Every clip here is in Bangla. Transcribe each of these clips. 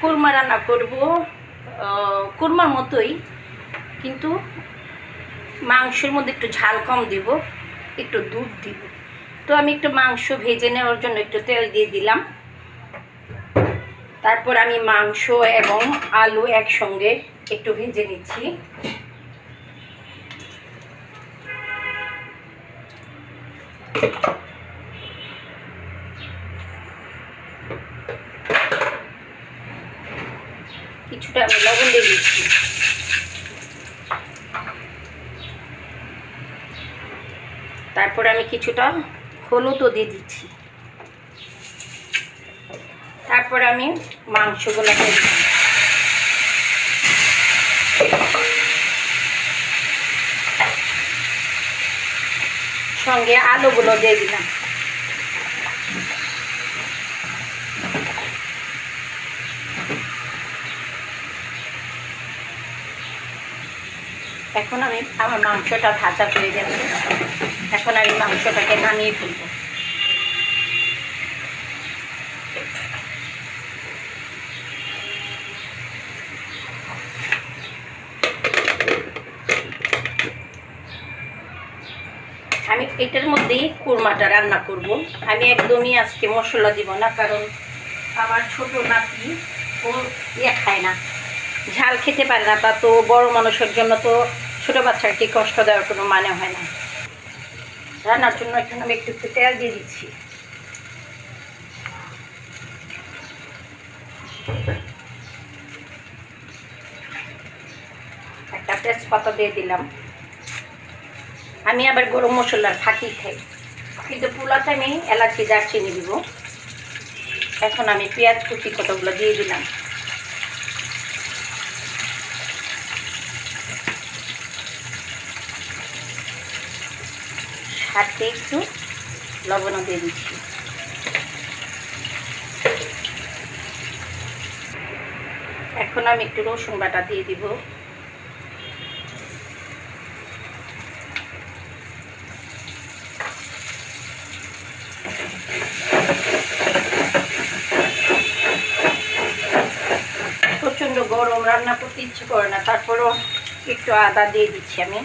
কুরমা রান্না করব কুরমার মতোই, কিন্তু মাংসের মধ্যে একটু ঝাল কম দিব, একটু দুধ দিব। তো আমি একটু মাংস ভেজে নেওয়ার জন্য একটু তেল দিয়ে দিলাম। তারপর আমি মাংস এবং আলু একসঙ্গে একটু ভেজে নিচ্ছি। কিছুটা আমি লবণ দিয়ে দিচ্ছি। তারপরে আমি কিছুটা হলুদও দিয়ে দিচ্ছি। তারপর আমি মাংসগুলো দিয়ে সঙ্গে আলুগুলো দিয়ে দিলাম। এখন আমি আমার মাংসটা ভাজা হয়ে গেছে। এখন আমি মাংসটাকে নামিয়ে ফেলব। আমি এটার মধ্যেই কুরমাটা রান্না করব। আমি একদমই আজকে মশলা দিব না, কারণ আমার ছোট নাতি ও ইয়ে খায় না। ঝাল খেতে পারে না, তা তো বড় মানুষের জন্য তো ছোটো বাচ্চাকে কষ্ট দেওয়ার কোনো মানে হয় না। রান্নার জন্য এখানে আমি একটু একটু তেল দিয়ে দিচ্ছি। একটা তেজপাতা দিয়ে দিলাম। আমি আবার গরম মশলার ফাঁকি খাই, কিন্তু পোলাতে আমি এলাচি, দারচিনি দিব। এখন আমি পেঁয়াজ কুচি কতগুলো দিয়ে দিলাম। সাথে একটু লবণও দিয়ে দিচ্ছি। এখন আমি একটু রসুন বাটা দিয়ে দিব। প্রচণ্ড গরম, রান্না করতে ইচ্ছে করে না, তারপরও একটু আদা দিয়ে দিচ্ছি আমি।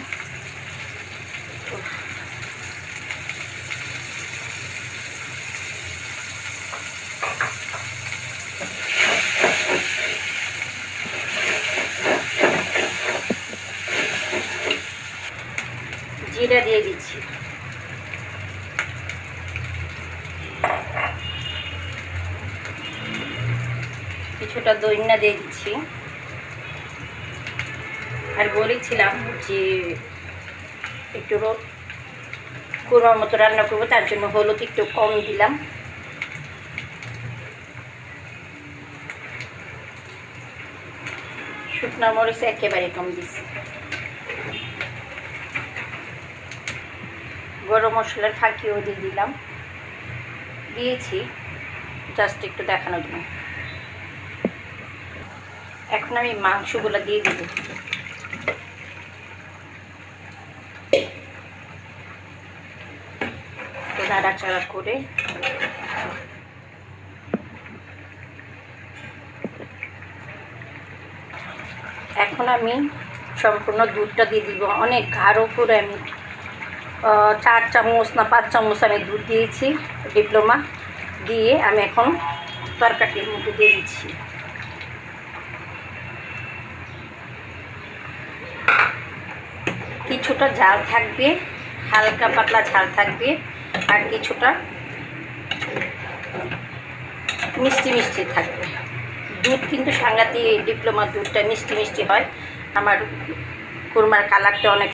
জিরা দিয়ে দিচ্ছি। কিছুটা দইনা দিয়ে দিচ্ছি। আর বলেছিলাম যে একটু কুরমার মতো রান্না করব, তার জন্য হলুদ একটু কম দিলাম। শুকনো মরিচ একেবারে কম দিচ্ছি। গরম মশলার ফাঁকিও দিয়ে দিলাম। দিয়েছি। জাস্ট একটু দেখানোর জন্য। এখন আমি মাংসগুলো দিয়ে দিব। নাড়াচাড়া করে। এখন আমি সম্পূর্ণ দুধটা দিয়ে দিব। অনেক গাঢ় করে আমি চার চামচ না পাঁচ চামচ আমি দুধ দিয়েছি, ডিপ্লোমা দিয়ে আমি এখন তরকারির মধ্যে দিয়ে দিচ্ছি। কিছুটা ঝাল থাকবে, হালকা পাতলা ঝাল থাকবে, আর কিছুটা মিষ্টি মিষ্টি থাকবে। দুধ কিন্তু সাংঘাতিক ডিপ্লোমা দুধটা মিষ্টি মিষ্টি হয়। আমার কুরমার কালারটা অনেক